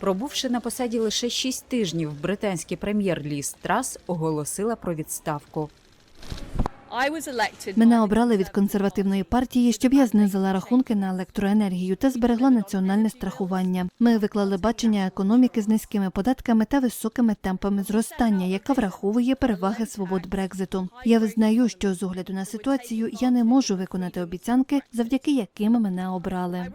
Пробувши на посаді лише шість тижнів, британський прем'єр Ліз Трас оголосила про відставку. Мене обрали від консервативної партії, щоб я знизила рахунки на електроенергію та зберегла національне страхування. Ми виклали бачення економіки з низькими податками та високими темпами зростання, яка враховує переваги свобод Брекзиту. Я визнаю, що з огляду на ситуацію я не можу виконати обіцянки, завдяки яким мене обрали.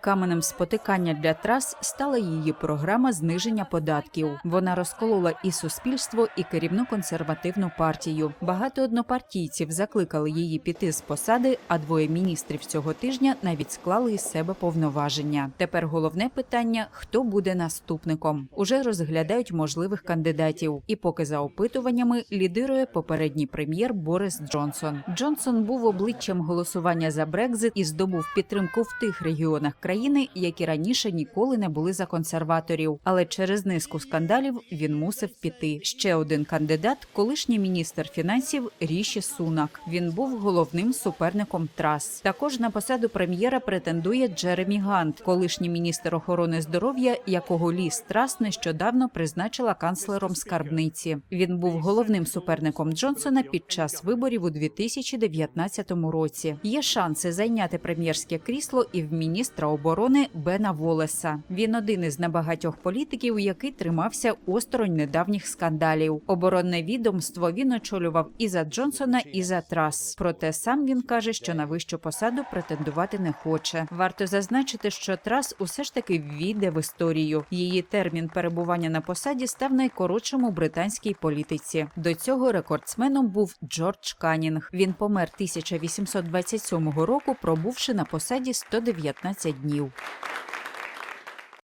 Каменем спотикання для трас стала її програма зниження податків. Вона розколола і суспільство, і керівну консервативну партію. Багато однопартійців закликали її піти з посади, а двоє міністрів цього тижня навіть склали із себе повноваження. Тепер головне питання: хто буде наступником? Уже розглядають можливих кандидатів. І поки за опитуваннями лідирує попередній прем'єр Борис Джонсон. Джонсон був обличчям голосування за Брекзит і здобув підтримку в тих регіонах країни, які раніше ніколи не були за консерваторів. Але через низку скандалів він мусив піти. Ще один кандидат, колишній міністр фінансів Ріші Сунак. Він був головним суперником Трас. Також на посаду прем'єра претендує Джеремі Гант, колишній міністр охорони здоров'я, якого Ліс Трас нещодавно призначила канцлером скарбниці. Він був головним суперником Джонсона під час виборів у 2019 році. Є шанси зайняти прем'єрське крісло і в міністра оборони Бена Волеса. Він один із небагатьох політиків, який тримався осторонь недавніх скандалів. Оборонне відомство він очолював і за Джонсона, і за Трас. Проте сам він каже, що на вищу посаду претендувати не хоче. Варто зазначити, що Трас усе ж таки ввійде в історію. Її термін перебування на посаді став найкоротшим у британській політиці. До цього рекордсменом був Джордж Канінг. Він помер 1827 року, пробувши на посаді 119 днів.